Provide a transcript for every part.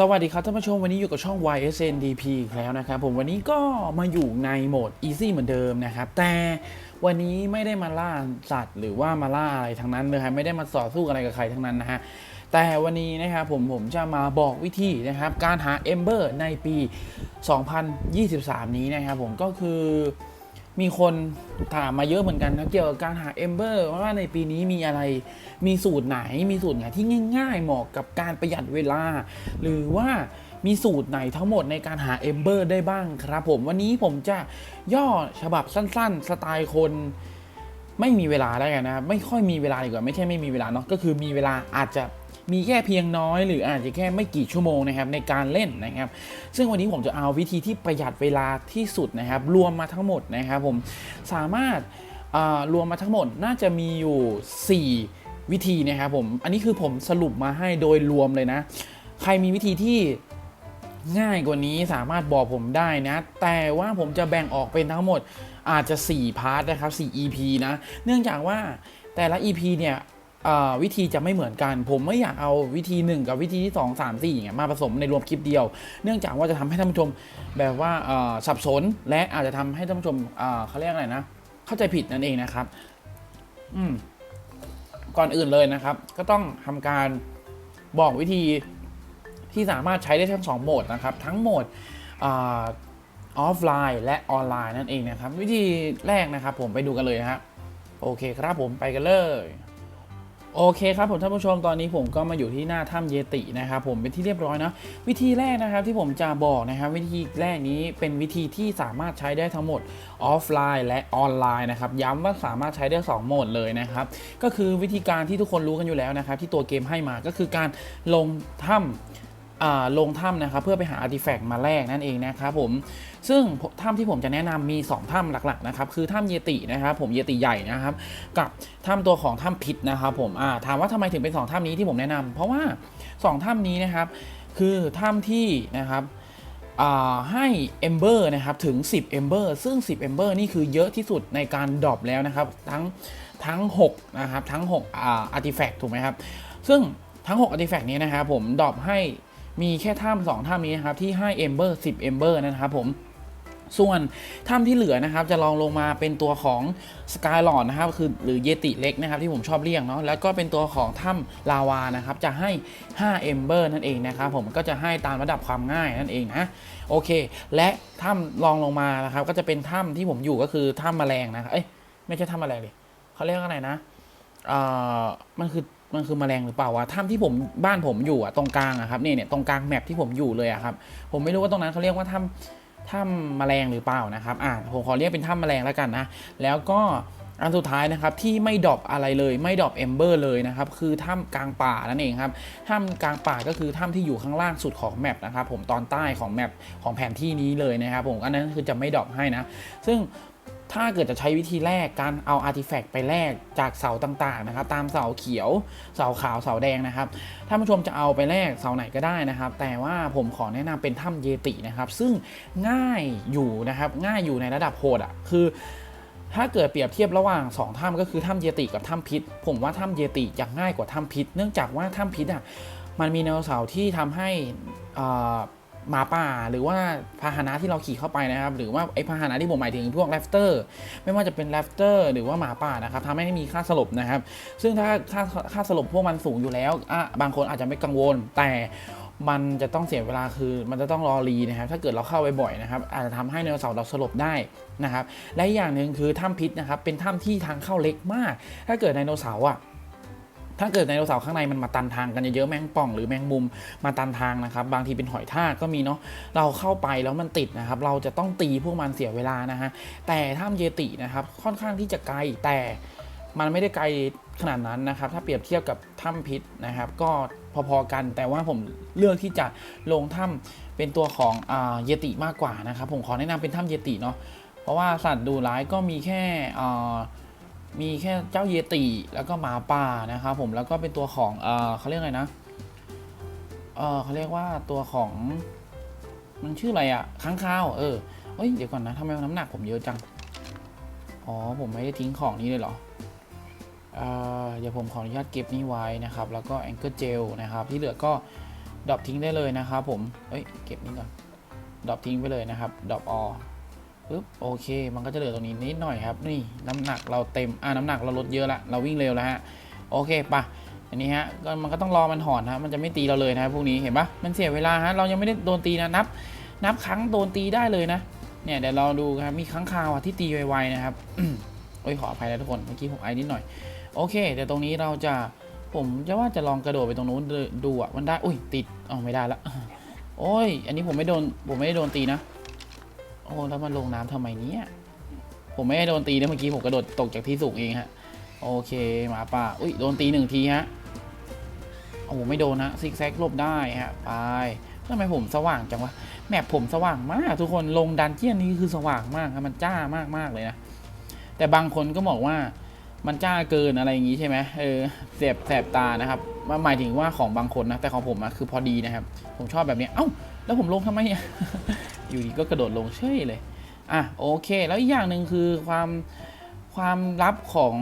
สวัสดีครับท่านผู้ชมวันนี้อยู่กับช่อง YSNDP อีกแล้วนะครับผมวันนี้ก็มาอยู่ในโหมด Easy เหมือนเดิมนะครับ แต่วันนี้ไม่ได้มาล่าสัตว์ หรือว่ามาล่าอะไรทั้งนั้นเลยครับไม่ได้มาต่อสู้อะไรกับใครทั้งนั้นนะฮะแต่วันนี้นะครับผมผมจะมาบอกวิธีนะครับ การหา Ember ในปี 2023 นี้นะครับผมก็คือ มีคนถามมาเยอะเหมือนกันนะเกี่ยวกับการหา Ember ว่าในปีนี้มีอะไร มีสูตรไหน มีสูตรไหนที่ง่ายๆเหมาะกับการประหยัดเวลา หรือว่ามีสูตรไหนทั้งหมดในการหา Ember ได้บ้างครับผมวันนี้ผมจะย่อฉบับสั้นๆ สไตล์คนไม่มีเวลาแล้วกันนะไม่ค่อยมีเวลาดีกว่าไม่ใช่ไม่มีเวลาเนาะก็คือมีเวลาอาจจะ มีแค่เพียงน้อยหรืออาจจะแค่ไม่กี่ชั่วโมงนะครับในการเล่นนะครับ ซึ่งวันนี้ผมจะเอาวิธีที่ประหยัดเวลาที่สุดนะครับ รวมมาทั้งหมดนะครับผมสามารถอ่ารวมมาทั้งหมดน่าจะมีอยู่ 4 วิธีนะครับผม อันนี้คือผมสรุปมาให้โดยรวมเลยนะ ใครมีวิธีที่ง่ายกว่านี้สามารถบอกผมได้นะ แต่ว่าผมจะแบ่งออกเป็นทั้งหมดอาจจะ 4 พาร์ทนะครับ 4 EP นะ เนื่องจากว่าแต่ละ EP เนี่ย วิธีจะไม่เหมือนกัน ผมไม่อยากเอาวิธี 1 กับวิธีที่ 2 3 4อย่างเงี้ยมาผสมในรวมคลิปเดียว เนื่องจากว่าจะทำให้ท่านผู้ชมแบบว่าสับสนและอาจจะทำให้ท่านผู้ชมเขาเรียกอะไรนะ เข้าใจผิดนั่นเองนะครับ อืมก่อนอื่นเลยนะครับ ก็ต้องทำการบอกวิธีที่สามารถใช้ได้ทั้งสองโหมดนะครับ ทั้งโหมดออฟไลน์และออนไลน์นั่นเองนะครับ วิธีแรกนะครับ ผมไปดูกันเลยนะครับโอเคครับผมไปกันเลย โอเคครับผมท่านผู้ชมตอนนี้ผมก็มาอยู่ที่หน้าถ้ำเยตินะครับผมเป็นที่เรียบร้อยนะวิธีแรกนะครับที่ผมจะบอกนะครับวิธีแรกนี้เป็นวิธีที่สามารถใช้ได้ทั้งหมดออฟไลน์และออนไลน์นะครับย้ำว่าสามารถใช้ได้สองโหมดเลยนะครับก็คือวิธีการที่ทุกคนรู้กันอยู่แล้วนะครับที่ตัวเกมให้มาก็คือการลงถ้ำอ่า ลงถ้ำนะครับเพื่อไปหาอาร์ติแฟกต์มาแลกนั่นเองนะครับผมซึ่งถ้ำที่ผมจะแนะนำมี 2 ถ้ำหลักๆนะครับคือถ้ำเยตินะครับผมเยติใหญ่นะครับ กับถ้ำตัวของถ้ำพิษนะครับผมถามว่าทำไมถึงเป็น 2 ถ้ำนี้ที่ผมแนะนำเพราะว่า 2 ถ้ำนี้นะครับคือถ้ำที่นะครับอ่าให้ Ember นะครับถึง 10 Ember ซึ่ง 10 Ember นี่คือเยอะที่สุดในการดรอปแล้วนะครับทั้งทั้ง6นะครับทั้ง6อาอาร์ติแฟกต์ถูกไหมครับ ซึ่งทั้ง6อาร์ติแฟกต์นี้นะครับผมดรอปให้ มีแค่ถ้ำสองถ้ำนี้นะครับที่ให้ Ember 10 Ember นะครับผมส่วนถ้ำที่เหลือนะครับจะลองลงมาเป็นตัวของ Skylord นะครับคือหรือเยติเล็กนะครับที่ผมชอบเรียกเนาะแล้วก็เป็นตัวของถ้ำลาวานะครับจะให้5 Ember นั่นเองนะครับผมก็จะให้ตามระดับความง่ายนั่นเองนะโอเค และถ้ำรองลงมานะครับก็จะเป็นถ้ำที่ผมอยู่ก็คือถ้ำแมลงนะครับเอ้ยไม่ใช่ถ้ำแมลงดิเขาเรียกว่าอะไรนะเอ่อมันคือ มันคือแมลงหรือเปล่าวะถ้ำที่ผมบ้านผมอยู่อะตรงกลางอะครับเนี่ยเนี่ยตรงกลางแมปที่ผมอยู่เลยอะครับ ผมไม่รู้ว่าตรงนั้นเขาเรียกว่าถ้ำถ้ำแมลงหรือเปล่านะครับอ่าผมขอเรียกเป็นถ้ำแมลงแล้วกันนะแล้วก็อันสุดท้ายนะครับที่ไม่ดรอปอะไรเลยไม่ดรอปเอมเบอร์เลยนะครับคือถ้ำกลางป่านั่นเองครับถ้ำกลางป่าก็คือถ้ำที่อยู่ข้างล่างสุดของแมปนะครับผมตอนใต้ของแมปของแผนที่นี้เลยนะครับผมอันนั้นคือจะไม่ดรอปให้นะซึ่ง ถ้าเกิดจะใช้วิธีแรกการเอาอาร์ติแฟกต์ไปแลกจากเสาต่างๆนะครับ ตามเสาเขียว เสาขาวเสาแดงนะครับท่านผู้ชมจะเอาไปแลกเสาไหนก็ได้นะครับ แต่ว่าผมขอแนะนำเป็นถ้ำเยตินะครับ ซึ่งง่ายอยู่นะครับง่ายอยู่ในระดับโหดอะคือถ้าเกิดเปรียบเทียบระหว่าง 2 ถ้ำก็คือถ้ำเยติกับถ้ำพิษ ผมว่าถ้ำเยติจะง่ายกว่าถ้ำพิษ เนื่องจากว่าถ้ำพิษอะมันมีแนวเสาร์ที่ทำให้อ่า หมาป่าหรือว่าพาหนะที่เราขี่เข้าไปนะครับ หรือว่าไอพาหนะที่ผมหมายถึงพวกแรฟเตอร์ไม่ว่าจะเป็นแรฟเตอร์หรือว่าหมาป่านะครับทำให้มีค่าสลบนะครับ ซึ่งถ้าค่าค่าสลบพวกมันสูงอยู่แล้วอะบางคนอาจจะไม่กังวลแต่มันจะต้องเสียเวลาคือมันจะต้องรอรีนะครับ ถ้าเกิดเราเข้าไปบ่อยนะครับ อาจจะทำให้ไดโนเสาร์เราสลบได้นะครับ และอีกอย่างหนึ่งคือถ้ำพิษนะครับ เป็นถ้ำที่ทางเข้าเล็กมาก ถ้าเกิดไดโนเสาร์อะ ถ้าเกิดไดโนเสาร์ข้างในมันมาตันทางกันเยอะๆแมงป่องหรือแมงมุมมาตันทางนะครับ บางทีเป็นหอยทากก็มีเนาะเราเข้าไปแล้วมันติดนะครับ เราจะต้องตีพวกมันเสียเวลานะฮะแต่ถ้ำเยตินะครับค่อนข้างที่จะไกลแต่มันไม่ได้ไกลขนาดนั้นนะครับ ถ้าเปรียบเทียบกับถ้ำพิษนะครับ ก็พอๆกัน แต่ว่าผมเลือกที่จะลงถ้ำเป็นตัวของอ่าเยติมากกว่านะครับ ผมขอแนะนำเป็นถ้ำเยติเนาะเพราะว่าสัตว์ดูร้ายก็มีแค่อ่า มีแค่เจ้าเยติแล้วก็หมาป่านะครับผมแล้วก็เป็นตัวของเออเขาเรียกอะไรนะเออเขาเรียกว่าตัวของมันชื่ออะไรอะค้างคาวเออเอ้ยเดี๋ยวก่อนนะทำไมน้ำหนักผมเยอะจังอ๋อผมไม่ได้ทิ้งของนี้เลยเหรอเออเดี๋ยวผมขออนุญาตเก็บนี่ไว้นะครับ แล้วก็แองเกิลเจลนะครับ ที่เหลือก็ดรอปทิ้งได้เลยนะครับผมเอ้ยเก็บนี่ก่อนดรอปทิ้งไปเลยนะครับดรอปออ ปึ๊บโอเค มันก็จะเหลือตรงนี้นิดหน่อยครับ นี่น้ำหนักเราเต็ม อ่าน้ำหนักเราลดเยอะละเราวิ่งเร็วแล้วฮะ โอเคปะอันนี้ฮะก็มันก็ต้องรอมันถอนฮะ มันจะไม่ตีเราเลยนะพวกนี้เห็นปะมันเสียเวลาฮะ เรายังไม่ได้โดนตีนะนับ นับครั้งโดนตีได้เลยนะ เนี่ยเดี๋ยวเราดูครับ มีครั้งคราวที่ตีไวๆนะครับโอ้ยขออภัยนะทุกคน เมื่อกี้ผมไอนิดหน่อย โอเค เดี๋ยวตรงนี้เราจะ ผมจะว่าจะลองกระโดดไปตรงนู้นดูดูอะ มันได้ อุ้ยติดอ๋อไม่ได้ละ โอ้ย อันนี้ผมไม่โดน ผมไม่ได้โดนตีนะ โอ้ แล้วมันลงน้ำทำไมเนี่ยผมไม่ได้โดนตีนะเมื่อกี้ผมกระโดดตกจากที่สูงเองฮะ โอเคหมาป่าอุ้ยโดนตีหนึ่งทีฮะโอ้โหไม่โดนนะซิกแซกลบได้ฮะไปทำไมผมสว่างจังวะแมปผมสว่างมาก ทุกคนลงดันเจียนนี้คือสว่างมากครับมันจ้ามากมากเลยนะแต่บางคนก็บอกว่ามันจ้าเกินอะไรอย่างงี้ใช่ไหมเออแสบแสบตานะครับมาหมายถึงว่าของบางคนนะแต่ของผมอะคือพอดีนะครับ ผมชอบแบบเนี้ยเอ้าแล้วผมลงทำไมอะ อยู่ดีก็กระโดดลงเฉยเลย อะโอเค แล้วอีกอย่างหนึ่งคือความความลับของ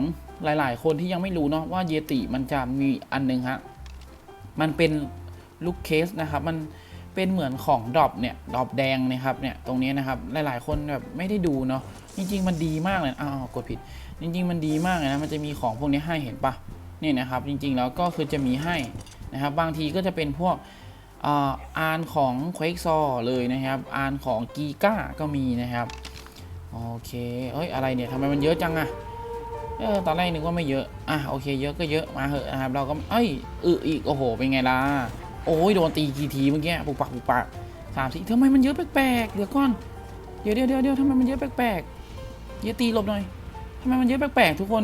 หลาย ๆ คนที่ยังไม่รู้เนาะว่าเยติมันจะมีอันหนึงฮะ มันเป็นลูกเคสนะครับ มันเป็นเหมือนของดรอปเนี่ยดรอปแดงนะครับเนี่ยตรงนี้นะครับหลาย ๆ คนแบบไม่ได้ดูเนาะจริง ๆ มันดีมากเลยอ้าวกดผิด จริง ๆ มันดีมากเลยนะมันจะมีของพวกนี้ให้เห็นปะนี่นะครับ จริง ๆ แล้วก็คือจะมีให้นะครับ บางทีก็จะเป็นพวก อ่านของ Quake s a w เลยนะครับ อ่านของกีก้าก็มีนะครับ โอเค เอ้ย อะไรเนี่ยทำไมมันเยอะจังอะเออตอนแรกนึกว่าไม่เยอะ อะ โอเค เยอะก็เยอะมาเหอะนะครับ เราก็ เอ้ยอึอีก โอ้โห เป็นไงล่ะ โอ้ย โดนตีกี่ทีเมื่อกี้ ปุกปักปุกปักสามทีทำไมมันเยอะแปลกๆ เดี๋ยวก่อน เดี๋ยวเดี๋ยวเดี๋ยวเดี๋ยวทำไมมันเยอะแปลกๆเยอะตีหลบหน่อยทำไมมันเยอะแปลกๆ ทุกคน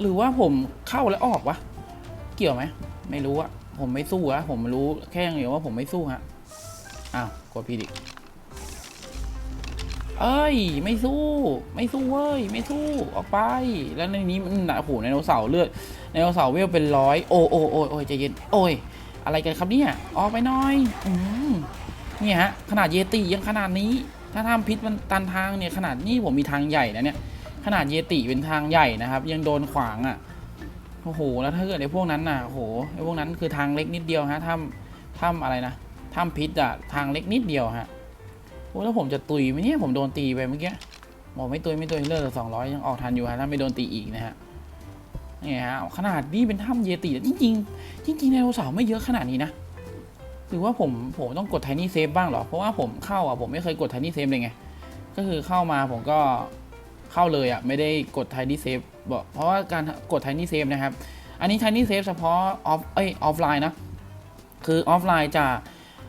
หรือว่าผมเข้าแล้วออกวะ เกี่ยวไหม ไม่รู้อะ ผมไม่สู้อะผมรู้แค่อย่างเดียวว่าผมไม่สู้ฮะอ้าวกดพีดิเอ้ย ไม่สู้ ไม่สู้เว้ย ไม่สู้ออกไป แล้วในนี้มันโอ้โหไดโนเสาร์เลือดไดโนเสาร์เวลเป็นร้อยโอ้โอ้โอ้โอ้ยใจเย็นโอ้ยอะไรกันครับเนี่ยออกไปหน่อยอืมเนี่ยฮะขนาดเยติยังขนาดนี้ ถ้าทำพิษมันตันทางเนี่ยขนาดนี้ผมมีทางใหญ่นะเนี่ยขนาดเยติเป็นทางใหญ่นะครับ ยังโดนขวางอะ โอ้โห แล้วถ้าเกิดไอ้พวกนั้นน่ะ โอ้โห ไอ้พวกนั้นคือทางเล็กนิดเดียวฮะถ้ำถ้ำอะไรนะ ถ้ำพิษอะทางเล็กนิดเดียวฮะ โอ้แล้วผมจะตุยไหมเนี่ย ผมโดนตีไปเมื่อกี้บอกไม่ตุยไม่ตุยเลือดสองร้อยยังออกทันอยู่ฮะ ถ้าไม่โดนตีอีกนะฮะ นี่ฮะ ขนาดนี้เป็นถ้ำเยติจริงๆจริงๆไดโนเสาร์ไม่เยอะขนาดนี้นะหรือว่าผมผมต้องกดไทนี่เซฟบ้างเหรอ เพราะว่าผมเข้าอะผมไม่เคยกดไทนี่เซฟเลยไง ก็คือเข้ามาผมก็ เข้าเลยอะไม่ได้กด tiny save บอกเพราะว่าการกด tiny save นะครับ อันนี้ tiny save เฉพาะออฟเอ้ยออฟไลน์นะ คือออฟไลน์จะ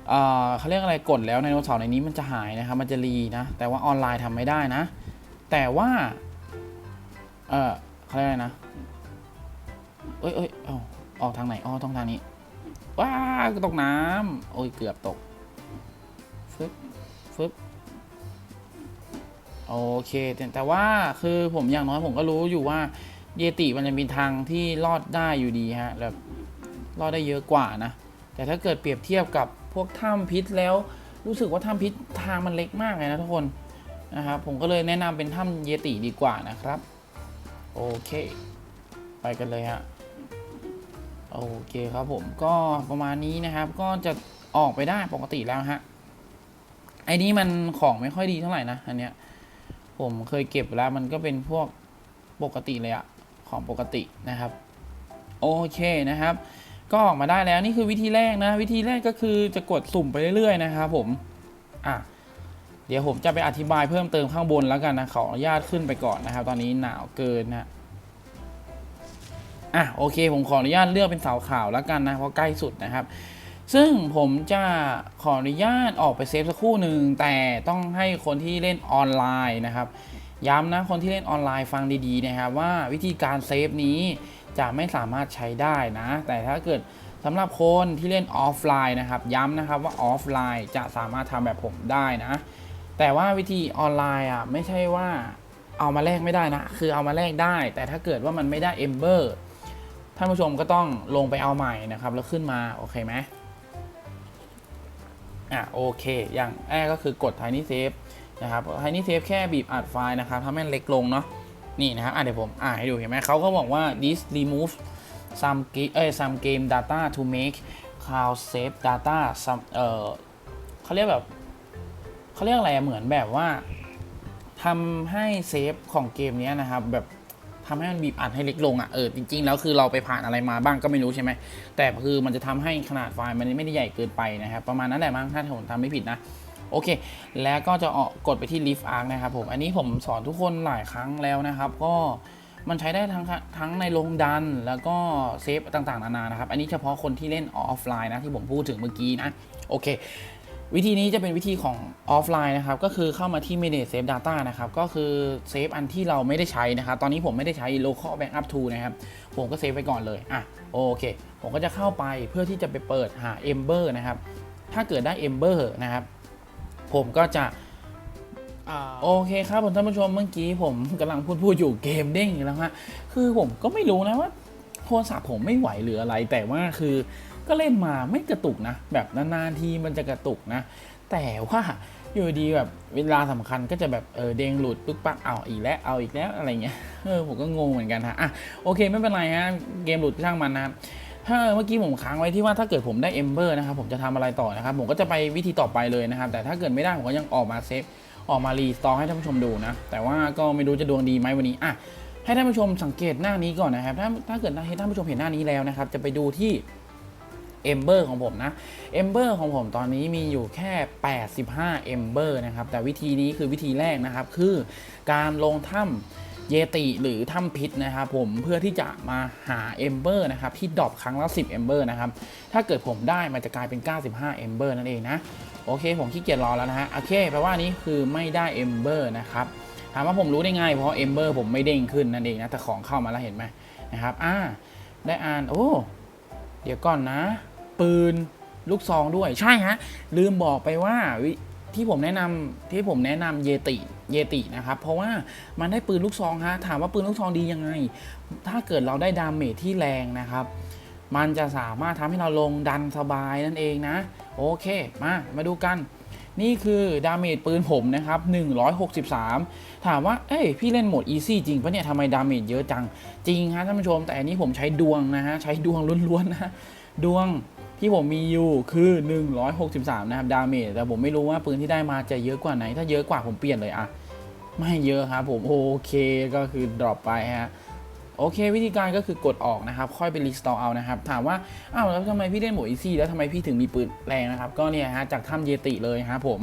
เอ่อเขาเรียกอะไรกดแล้วในโนเสาร์ในนี้มันจะหายนะครับ มันจะรีนะ แต่ว่าออนไลน์ทำไม่ได้นะ แต่ว่า เออเขาเรียกอะไรนะ เอ้ยเอ้ยเอาออกทางไหนอ๋อต้องทางนี้ ว้าตกน้ำโอ้ยเกือบตกฟึบฟึบ โอเคแต่แต่ว่าคือผมอย่างน้อยผมก็รู้อยู่ว่าเยติมันจะมีทางที่รอดได้อยู่ดีฮะแบบรอดได้เยอะกว่านะ แต่ถ้าเกิดเปรียบเทียบกับพวกถ้ำพิษแล้วรู้สึกว่าถ้ำพิษทางมันเล็กมากเลยนะทุกคนนะครับผมก็เลยแนะนำเป็นถ้ำเยติดีกว่านะครับ โอเค ไปกันเลยฮะโอเคครับผมก็ประมาณนี้นะครับ ก็จะออกไปได้ปกติแล้วฮะไอ้นี้มันของไม่ค่อยดีเท่าไหร่นะอันเนี้ย ผมเคยเก็บแล้วมันก็เป็นพวกปกติเลยอะของปกตินะครับโอเคนะครับ ก็ออกมาได้แล้วนี่คือวิธีแรกนะ วิธีแรกก็คือจะกดสุ่มไปเรื่อยๆนะครับผมอะเดี๋ยวผมจะไปอธิบายเพิ่มเติมข้างบนแล้วกันนะขออนุญาตขึ้นไปก่อนนะครับ ตอนนี้หนาวเกินนะอะโอเค ผมขออนุญาตเลือกเป็นเสาขาวแล้วกันนะเพราะใกล้สุดนะครับ ซึ่งผมจะขออนุญาตออกไปเซฟสักครู่หนึ่งแต่ต้องให้คนที่เล่นออนไลน์นะครับ ย้ำนะคนที่เล่นออนไลน์ฟังดีๆนะครับว่าวิธีการเซฟนี้จะไม่สามารถใช้ได้นะ แต่ถ้าเกิดสำหรับคนที่เล่นออฟไลน์นะครับ ย้ำนะครับว่าออฟไลน์จะสามารถทำแบบผมได้นะ แต่ว่าวิธีออนไลน์อะไม่ใช่ว่าเอามาแลกไม่ได้นะ คือเอามาแลกได้ แต่ถ้าเกิดว่ามันไม่ได้เอมเบอร์ท่านผู้ชมก็ต้องลงไปเอาใหม่นะครับ แล้วขึ้นมา โอเคไหม อะโอเค อย่างแรกก็คือกด Tiny Save นะครับ Tiny Save แค่บีบอัดไฟล์นะครับทำให้มันเล็กลงเนาะนี่นะครับอะเดี๋ยวผมอ่านให้ดูเห็นไหมเขาก็บอกว่า this remove some game เอ้ย some game data to make cloud save data ซัมเออเขาเรียกแบบเขาเรียกอะไรเหมือนแบบว่าทำให้เซฟของเกมนี้นะครับแบบ ทำให้มันบีบอัดให้เล็กลงอะ่ะเออจริง ๆ แล้วคือเราไปผ่านอะไรมาบ้างก็ไม่รู้ใช่ไหมแต่คือมันจะทำให้ขนาดไฟล์มันไม่ได้ใหญ่เกินไปนะครับประมาณนั้นแหละมั้งถ้าผมทำไม่ผิดนะโอเค แล้วก็จะออกกดไปที่ Lift Arc นะครับผม อันนี้ผมสอนทุกคนหลายครั้งแล้วนะครับ ก็มันใช้ได้ทั้งทั้งในโรงดันแล้วก็เซฟต่างๆ นานานะครับ อันนี้เฉพาะคนที่เล่นออฟไลน์นะที่ผมพูดถึงเมื่อกี้นะ โอเค วิธีนี้จะเป็นวิธีของออฟไลน์นะครับ ก็คือเข้ามาที่ manage save data นะครับ ก็คือเซฟอันที่เราไม่ได้ใช้นะครับ ตอนนี้ผมไม่ได้ใช้ local backup tool นะครับ ผมก็เซฟไว้ก่อนเลย อะ โอเค ผมก็จะเข้าไปเพื่อที่จะไปเปิดหา Ember นะครับ ถ้าเกิดได้ Ember นะครับ ผมก็จะอ่าโอเคครับผมท่านผู้ชมเมื่อกี้ผมกำลังพูดพูดอยู่เกมเด้งอีกแล้วฮะ คือผมก็ไม่รู้นะว่าโทรศัพท์ผมไม่ไหวหรืออะไร แต่ว่าคือ ก็เล่นมาไม่กระตุกนะ แบบนานๆทีมันจะกระตุกนะ แต่ว่าอยู่ดีแบบเวลาสำคัญก็จะแบบเออเด้งหลุดปึ๊กปักเอาอีกแล้วเอาอีกแล้วอะไรเงี้ยเออผมก็งงเหมือนกันฮะอะโอเคไม่เป็นไรฮะเกมหลุดช่างมันนะครับถ้าเมื่อกี้ผมค้างไว้ที่ว่าถ้าเกิดผมได้ Ember นะครับผมจะทำอะไรต่อนะครับผมก็จะไปวิธีต่อไปเลยนะครับ แต่ถ้าเกิดไม่ได้ผมก็ยังออกมาเซฟออกมารีสตอร์ให้ท่านผู้ชมดูนะ แต่ว่าก็ไม่รู้จะดวงดีไหมวันนี้อะให้ท่านผู้ชมสังเกตหน้านี้ก่อนนะครับถ้าถ้าเกิดให้ท่านผู้ชมเห็นหน้านี้แล้วนะครับ จะไปดูที่ Ember ของผมนะ Ember ของผมตอนนี้มีอยู่แค่ 85 Ember นะครับ แต่วิธีนี้คือวิธีแรกนะครับ คือการลงถ้ำเยติหรือถ้ำพิษนะครับผมเพื่อที่จะมาหา Ember นะครับที่ดรอปครั้งละ 10 Ember นะครับ ถ้าเกิดผมได้มันจะกลายเป็น 95 Ember นั่นเองนะ โอเค ผมขี้เกียจรอแล้วนะฮะ โอเค แปลว่านี้คือไม่ได้ Ember นะครับ ถามว่าผมรู้ได้ไงเพราะ Ember ผมไม่เด้งขึ้นนั่นเองนะ แต่ของเข้ามาแล้วเห็นไหมนะครับ อ่า ได้อ่าน โอ้ เดี๋ยวก่อนนะ ปืนลูกซองด้วยใช่ฮะ ลืมบอกไปว่าที่ผมแนะนำที่ผมแนะนำเยติเยตินะครับ เพราะว่ามันได้ปืนลูกซองฮะถามว่าปืนลูกซองดียังไง ถ้าเกิดเราได้ดาเมจที่แรงนะครับ มันจะสามารถทำให้เราลงดันสบายนั่นเองนะ โอเคมามาดูกัน นี่คือดาเมจปืนผมนะครับ 163 ถามว่า เอ้ยพี่เล่นโหมด Easy จริงปะเนี่ยทำไมดาเมจเยอะจัง จริงฮะท่านผู้ชมแต่อันนี้ผมใช้ดวงนะฮะใช้ดวงล้วนๆนะดวง ที่ผมมีอยู่คือ 163 นะครับ ดาเมจ แต่ผมไม่รู้ว่าปืนที่ได้มาจะเยอะกว่าไหน ถ้าเยอะกว่าผมเปลี่ยนเลยอะไม่เยอะครับผมโอเคก็คือ drop ไปฮะโอเค วิธีการก็คือกดออกนะครับ ค่อยไปรีสตอร์เอานะครับ ถามว่าอ้าวแล้วทำไมพี่เล่นโหมดอีซี่แล้วทำไมพี่ถึงมีปืนแรงนะครับ ก็เนี่ยฮะจากถ้ำเยติเลยครับผม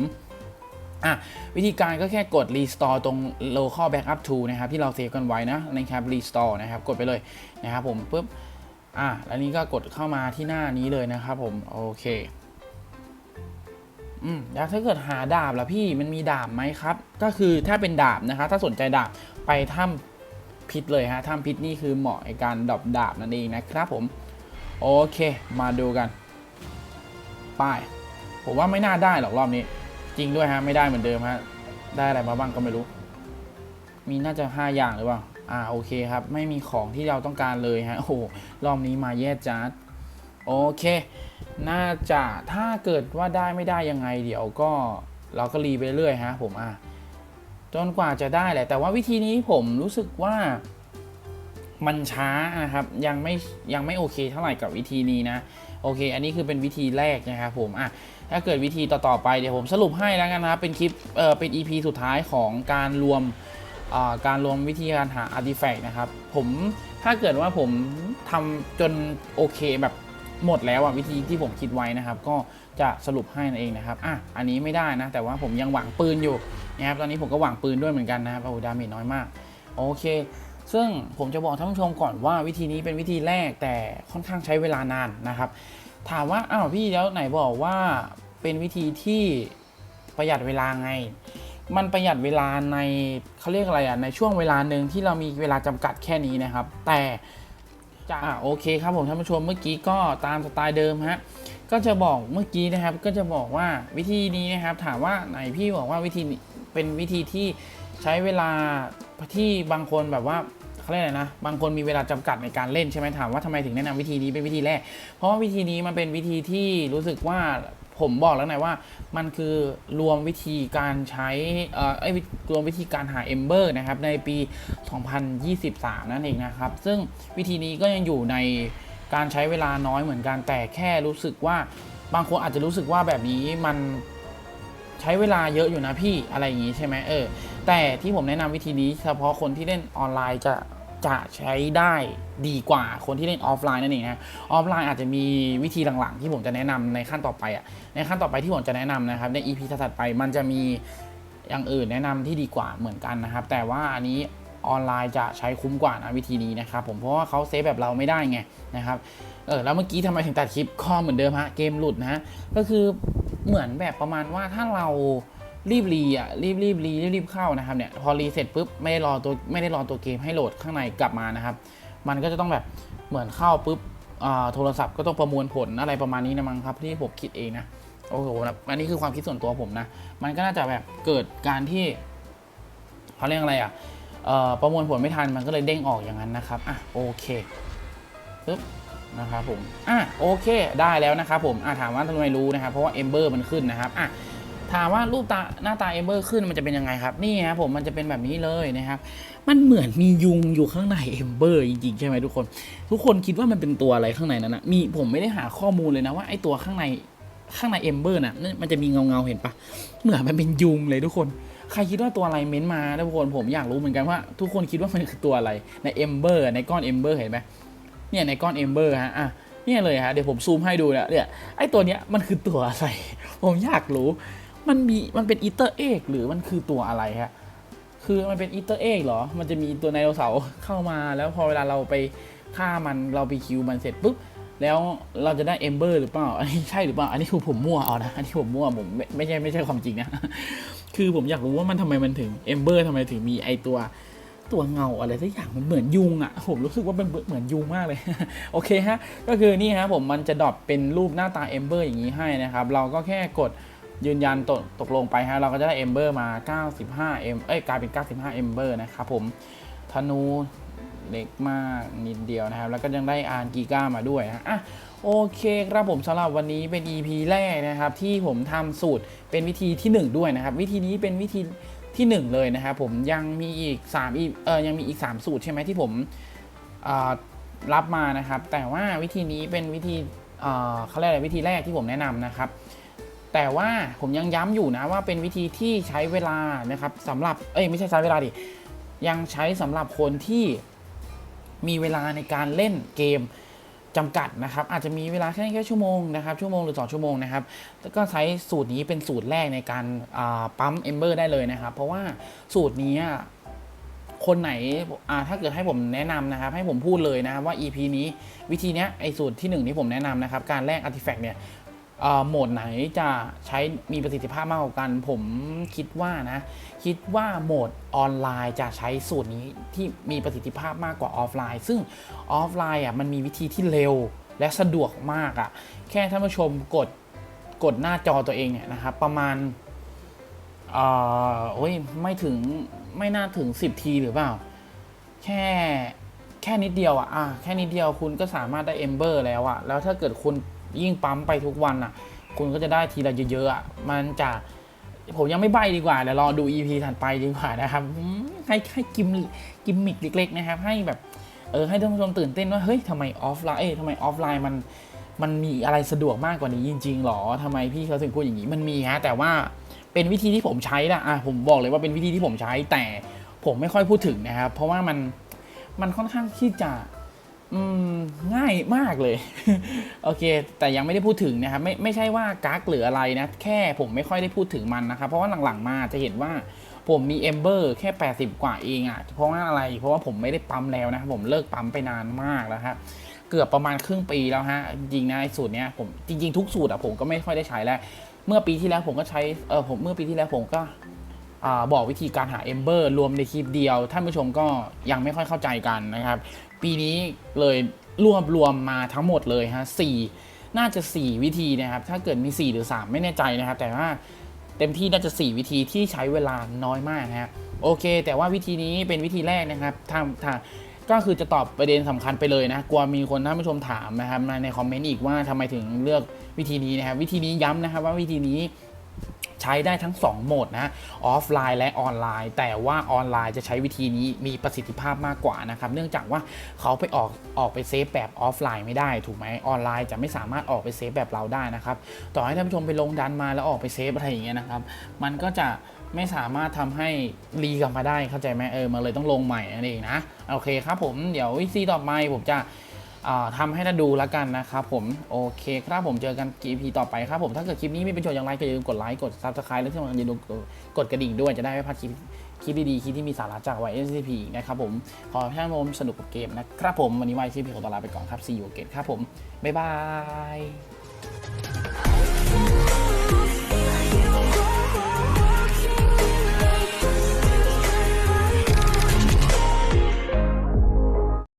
อะวิธีการก็แค่กด restore ตรง local backup to นะครับ ที่เราเซฟกันไว้นะนะครับ restore นะครับ กดไปเลยนะครับผมปุ๊บ อะแล้วนี้ก็กดเข้ามาที่หน้านี้เลยนะครับผมโอเคอืมแล้วถ้าเกิดหาดาบล่ะพี่มันมีดาบไหมครับ ก็คือถ้าเป็นดาบนะคะ ถ้าสนใจดาบไปถ้ำพิษเลยฮะถ้ำพิษนี่คือเหมาะในการดรอปดาบนั่นเองนะครับผมโอเค มาดูกันไป้ายผมว่าไม่น่าได้หรอกรอบนี้ จริงด้วยฮะไม่ได้เหมือนเดิมฮะได้อะไรมาบ้างก็ไม่รู้ มีน่าจะ5อย่างหรือเปล่า อ่าโอเคครับ ไม่มีของที่เราต้องการเลยฮะโอ้โหรอบนี้มาแย่จัดโอเค น่าจะถ้าเกิดว่าได้ไม่ได้ยังไง เดี๋ยวก็เราก็รีไปเรื่อยฮะผมอะจนกว่าจะได้แหละ แต่ว่าวิธีนี้ผมรู้สึกว่ามันช้านะครับ ยังไม่ยังไม่โอเคเท่าไหร่กับวิธีนี้นะ โอเค อันนี้คือเป็นวิธีแรกนะครับผมอะถ้าเกิดวิธีต่อๆไปเดี๋ยวผมสรุปให้แล้วกันนะครับเป็นคลิปเอ่อเป็น EP สุดท้ายของการรวม การรวมวิธีการหาอาร์ติแฟกต์นะครับ ผมถ้าเกิดว่าผมทำจนโอเคแบบหมดแล้วอะวิธีที่ผมคิดไว้นะครับ ก็จะสรุปให้นั่นเองนะครับอะอันนี้ไม่ได้นะ แต่ว่าผมยังหวังปืนอยู่นะครับตอนนี้ผมก็หวังปืนด้วยเหมือนกันนะครับโอ้ดาเมจน้อยมากโอเค ซึ่งผมจะบอกท่านผู้ชมก่อนว่าวิธีนี้เป็นวิธีแรกแต่ค่อนข้างใช้เวลานานนะครับ ถามว่าอ้าวพี่แล้วไหนบอกว่าเป็นวิธีที่ประหยัดเวลาไง มันประหยัดเวลาในเขาเรียกอะไรอะในช่วงเวลาหนึ่งที่เรามีเวลาจำกัดแค่นี้นะครับ แต่จะอะโอเคครับผมท่านผู้ชมเมื่อกี้ก็ตามสไตล์เดิมฮะก็จะบอกเมื่อกี้นะครับ ก็จะบอกว่าวิธีนี้นะครับ ถามว่าไหนพี่บอกว่าวิธีเป็นวิธีที่ใช้เวลาที่บางคนแบบว่าเขาเรียกอะไรนะ บางคนมีเวลาจำกัดในการเล่นใช่ไหมถามว่าทำไมถึงแนะนำวิธีนี้เป็นวิธีแรก เพราะว่าวิธีนี้มันเป็นวิธีที่รู้สึกว่า ผมบอกแล้วไงว่ามันคือรวมวิธีการใช้เอ่อไอ้รวมวิธีการหา Ember นะครับในปี 2023 นั่นเองนะครับ ซึ่งวิธีนี้ก็ยังอยู่ในการใช้เวลาน้อยเหมือนกันแต่แค่รู้สึกว่าบางคนอาจจะรู้สึกว่าแบบนี้มันใช้เวลาเยอะอยู่นะพี่อะไรอย่างนี้ใช่ไหมเออแต่ที่ผมแนะนำวิธีนี้เฉพาะคนที่เล่นออนไลน์จะ จะใช้ได้ดีกว่าคนที่เล่นออฟไลน์นั่นเองนะออฟไลน์อาจจะมีวิธีหลังๆ ที่ผมจะแนะนำในขั้นต่อไปอะในขั้นต่อไปที่ผมจะแนะนำนะครับใน EP ถัดไปมันจะมีอย่างอื่นแนะนำที่ดีกว่าเหมือนกันนะครับ แต่ว่าอันนี้ออนไลน์จะใช้คุ้มกว่านะวิธีนี้นะครับผมเพราะว่าเขาเซฟแบบเราไม่ได้ไงนะครับเออแล้วเมื่อกี้ทำไมถึงตัดคลิปข้อเหมือนเดิมฮะเกมหลุดนะก็คือเหมือนแบบประมาณว่าถ้าเรา รีบรีอะรีบรีบรีรีบรีบเข้านะครับเนี่ยพอรีเสร็จปุ๊บไม่ได้รอตัวไม่ได้รอตัวเกมให้โหลดข้างในกลับมานะครับ มันก็จะต้องแบบเหมือนเข้าปุ๊บอ่าโทรศัพท์ก็ต้องประมวลผลอะไรประมาณนี้นะมั้งครับที่ผมคิดเองนะโอ้โหนะอันนี้คือความคิดส่วนตัวผมนะ มันก็น่าจะแบบเกิดการที่เขาเรียกอะไรอะเอ่อประมวลผลไม่ทันมันก็เลยเด้งออกอย่างนั้นนะครับอะโอเคปึ๊บนะครับผมอะโอเคได้แล้วนะครับผมอะถามว่าทำไมรู้นะครับเพราะว่าเอมเบอร์มันขึ้นนะครับอะ ถามว่ารูปตาหน้าตาเอมเบอร์ขึ้นมันจะเป็นยังไงครับ นี่ครับผมมันจะเป็นแบบนี้เลยนะครับ มันเหมือนมียุงอยู่ข้างในเอมเบอร์จริงๆใช่ไหมทุกคน ทุกคนคิดว่ามันเป็นตัวอะไรข้างในนั้นนะมีผมไม่ได้หาข้อมูลเลยนะว่าไอตัวข้างในข้างในเอมเบอร์น่ะนั่นมันจะมีเงาเงาๆเห็นปะเหมือนมันเป็นยุงเลยทุกคน ใครคิดว่าตัวอะไรเม้นมาทุกคนผมอยากรู้เหมือนกันว่าทุกคนคิดว่ามันคือตัวอะไรในเอมเบอร์ในก้อนเอมเบอร์เห็นไหมเนี่ยในก้อนเอมเบอร์ฮะอะเนี่ยเลยฮะเดี๋ยวผมซูมให้ดูนะเนี่ยไอตัวเนี้ยมันคือตัวอะไร ผมอยากรู้ มันมีมันเป็นอีเตอร์เอกหรือมันคือตัวอะไรฮะคือมันเป็นอีเตอร์เอกเหรอ มันจะมีตัวไดโนเสาร์เข้ามาแล้วพอเวลาเราไปฆ่ามันเราไปคิวมันเสร็จปุ๊บแล้วเราจะได้เอมเบอร์หรือเปล่า อันนี้ใช่หรือเปล่า อันนี้คือผมมั่วเอานะ อันนี้ผมมั่วผมไม่ไม่ใช่ไม่ใช่ความจริงนะ คือผมอยากรู้ว่ามันทำไมมันถึงเอมเบอร์ทำไมถึงมีไอตัวตัวเงาอะไรสักอย่างมันเหมือนยุงอะ่ะ ผมรู้สึกว่ามันเหมือนยุงมากเลย โอเคฮะ ก็คือนี่ฮะผมมันจะดรอปเป็นรูปหน้าตาเอมเบอร์อย่างนี้ให้นะครับ เราก็แค่กด ยืนยันตกตกลงไปฮะเราก็จะได้เอมเบอร์มา 95 m เอ้ยกลายเป็น 95เอมเบอร์นะครับผมธนูเล็กมากนิดเดียวนะครับ แล้วก็ยังได้อาร์กีก้ามาด้วยนะอะโอเคครับผมสำหรับวันนี้เป็น EP แรกนะครับ ที่ผมทำสูตรเป็นวิธีที่ 1 ด้วยนะครับ วิธีนี้เป็นวิธีที่ 1 เลยนะครับผมยังมีอีก3อีกเออยังมีอีก 3 สูตรใช่ไหมที่ผมรับมานะครับ แต่ว่าวิธีนี้เป็นวิธีเอ่อเขาเรียกอะไรวิธีแรกที่ผมแนะนำนะครับ แต่ว่าผมยังย้ำอยู่นะว่าเป็นวิธีที่ใช้เวลานะครับสำหรับเอ้ยไม่ใช่ใช้เวลาดิยังใช้สำหรับคนที่มีเวลาในการเล่นเกมจำกัดนะครับ อาจจะมีเวลาแค่แค่ชั่วโมงนะครับชั่วโมงหรือ2ชั่วโมงนะครับแล้วก็ใช้สูตรนี้เป็นสูตรแรกในการปั๊มเอมเบอร์ได้เลยนะครับ เพราะว่าสูตรนี้คนไหนถ้าเกิดให้ผมแนะนำนะครับ ให้ผมพูดเลยนะครับว่า EP นี้วิธีเนี้ยไอสูตรที่หนึ่งที่ผมแนะนำนะครับ การแลกอาร์ติแฟกต์เนี่ย โหมดไหนจะใช้มีประสิทธิภาพมากกว่ากัน ผมคิดว่านะ คิดว่าโหมดออนไลน์จะใช้สูตรนี้ที่มีประสิทธิภาพมากกว่าออฟไลน์ ซึ่งออฟไลน์อะมันมีวิธีที่เร็วและสะดวกมากอะ แค่ท่านผู้ชมกดกดหน้าจอตัวเองเนี่ยนะครับประมาณเอ่อโอ้ยไม่ถึงไม่น่าถึง 10 ทีหรือเปล่า แค่แค่นิดเดียวอะอะแค่นิดเดียวคุณก็สามารถได้เอมเบอร์แล้วอะ แล้วถ้าเกิดคุณ ยิ่งปั๊มไปทุกวันอะ คุณก็จะได้ทีละเยอะๆมันจะผมยังไม่ใบดีกว่าเดี๋ยวรอดู EP ถัดไปดีกว่านะครับให้ให้กิมกิมมิกเล็ก ๆ นะครับ ให้แบบเออให้ท่านผู้ชมตื่นเต้นว่าเฮ้ยทำไมออฟไลน์เอ้ทำไมออฟไลน์มันมันมีอะไรสะดวกมากกว่านี้จริง ๆหรอทำไมพี่เขาถึงพูดอย่างนี้มันมีฮะแต่ว่าเป็นวิธีที่ผมใช้นะอะผมบอกเลยว่าเป็นวิธีที่ผมใช้แต่ผมไม่ค่อยพูดถึงนะครับ เพราะว่ามันมันค่อนข้างที่จะ ง่ายมากเลย โอเค แต่ยังไม่ได้พูดถึงนะครับ ไม่ไม่ใช่ว่ากักหรืออะไรนะ แค่ผมไม่ค่อยได้พูดถึงมันนะครับ เพราะว่าหลังๆมาจะเห็นว่าผมมีเอมเบอร์แค่ 80 กว่าเองอะ่ะ เพราะว่าอะไร เพราะว่าผมไม่ได้ปั๊มแล้วนะครับผมเลิกปั๊มไปนานมากแล้วครับเกือบประมาณครึ่งปีแล้วฮะ จริงนะไอ้สูตรเนี้ยผมจริง ๆ ทุกสูตรอะผมก็ไม่ค่อยได้ใช้แล้ว เมื่อปีที่แล้วผมก็ใช้ เออผมเมื่อปีที่แล้วผมก็ บอกวิธีการหาเอมเบอร์รวมในคลิปเดียว ท่านผู้ชมก็ยังไม่ค่อยเข้าใจกันนะครับ ปีนี้เลยรวบรวมมาทั้งหมดเลยฮะสี่น่าจะ 4 วิธีนะครับ ถ้าเกิดมี 4 หรือ 3 ไม่แน่ใจนะครับ แต่ว่าเต็มที่น่าจะ 4 วิธีที่ใช้เวลาน้อยมากนะฮะโอเค แต่ว่าวิธีนี้เป็นวิธีแรกนะครับถ้าาก็คือจะตอบประเด็นสำคัญไปเลยนะ กลัวมีคนท่านผู้ชมถามนะครับในคอมเมนต์อีกว่าทำไมถึงเลือกวิธีนี้นะครับ วิธีนี้ย้ำนะครับว่าวิธีนี้ ใช้ได้ทั้ง 2 โหมดนะออฟไลน์และออนไลน์ แต่ว่าออนไลน์จะใช้วิธีนี้มีประสิทธิภาพมากกว่านะครับ เนื่องจากว่าเขาไปออกออกไปเซฟแบบออฟไลน์ไม่ได้ถูกไหมออนไลน์จะไม่สามารถออกไปเซฟแบบเราได้นะครับ ต่อให้ท่านผู้ชมไปลงดันมาแล้วออกไปเซฟอะไรอย่างเงี้ยนะครับ มันก็จะไม่สามารถทำให้รีกลับมาได้เข้าใจไหมเออมันเลยต้องลงใหม่นั่นเองนะโอเคครับผมเดี๋ยววิซีต่อไปผมจะ ทำทำให้ท่านดูแล้วกันนะครับผม โอเคครับผมเจอกัน EP ต่อไปครับผมถ้าเกิดคลิปนี้มีประโยชน์อย่างไรก็อย่าลืมกดไลค์กด Subscribe และที่สำคัญอย่าลืมกดกระดิ่งด้วยจะได้ไม่พลาดคลิปคลิปดีๆคลิปที่มีสาระจาก YSCP นะครับผมขอให้ท่านชมสนุกกับเกมนะครับผมวันนี้ YSCP ขอตัวลาไปก่อนครับ See you again ครับผมบ๊ายบาย